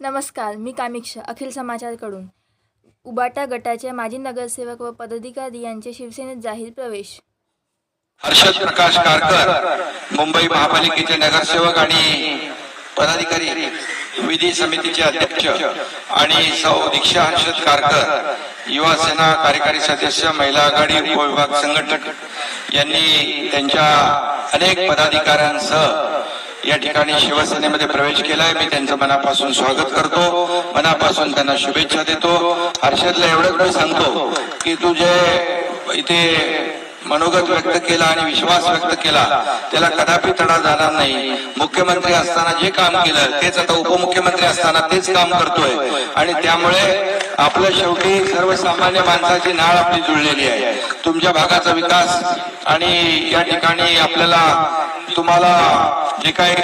नमस्कार मी कामिक्ष अखिल समाचारकडून. उबाटा गटाचे माजी नगरसेवक व पदाधिकारी यांचे शिवसेनेत जाहीर प्रवेश. हर्षद प्रकाश कारकर मुंबई महापालिकेचे नगरसेवक आणि पदाधिकारी विधी समितीचे अध्यक्ष आणि सौ दीक्षा हर्षद कारकर युवा सेना कार्यकारी सदस्य महिला आघाडी उपविभाग संघटक यांनी त्यांच्या अनेक पदाधिकाऱ्यांसह या ठिकाणी शिवसेनेमध्ये प्रवेश केलाय. मी त्यांचं मनापासून स्वागत करतो. मनापासून त्यांना शुभेच्छा देतो. हर्षदला एवढंच मी सांगतो की तू जे इथे मनोगत व्यक्त केला आणि विश्वास व्यक्त केला त्याला कदापि तडा जाणार नाही. मुख्यमंत्री असताना जे काम केलं तेच आता उपमुख्यमंत्री असताना तेच काम करतोय. आणि त्यामुळे आपल्या शेवटी सर्वसामान्य माणसाची नाळ आपली जुळलेली आहे. तुमच्या भागाचा विकास आणि या ठिकाणी आपल्याला तुम्हाला जे काही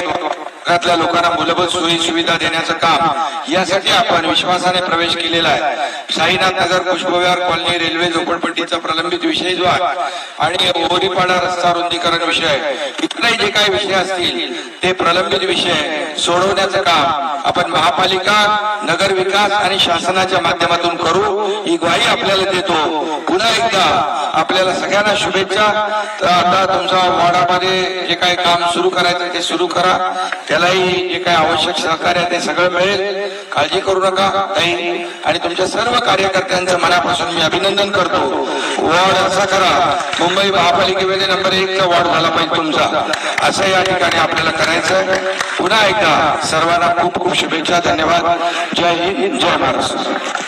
भागातल्या लोकांना मूलभूत सोयी सुविधा देण्याचं काम यासाठी आपण विश्वासाने प्रवेश केलेला आहे. साईनाथ नगर पुष्पविहार कॉलनी रेल्वे झोपडपट्टीचा प्रलंबित विषय जो आहे आणि ओरीपाडा रस्ता रुंदीकरण विषय इतरही जे काही विषय असतील ते प्रलंबित विषय सोडवण्याचं काम आपण महापालिका नगर विकास आणि शासनाच्या माध्यमातून करू. ही ग्वाही आपल्याला देतो. पुन्हा एकदा आपल्याला सगळ्यांना शुभेच्छा. तर आता तुमचा वॉर्डामध्ये जे काही काम सुरू करायचं ते सुरू करा. त्याला त्यालाही जे काही आवश्यक सहकार्य ते सगळं मिळेल. काळजी करू नका ताई. आणि तुमच्या सर्व कार्यकर्त्यांचं मनापासून मी अभिनंदन करतो. वॉर्ड असा करा. मुंबई महापालिकेमध्ये नंबर एक चा वॉर्ड झाला पाहिजे तुमचा. असं या ठिकाणी आपल्याला करायचं आहे पुन्हा एकदा सर्वांना खूप खूप शुभेच्छा धन्यवाद. जय हिंद जय महाराष्ट्र.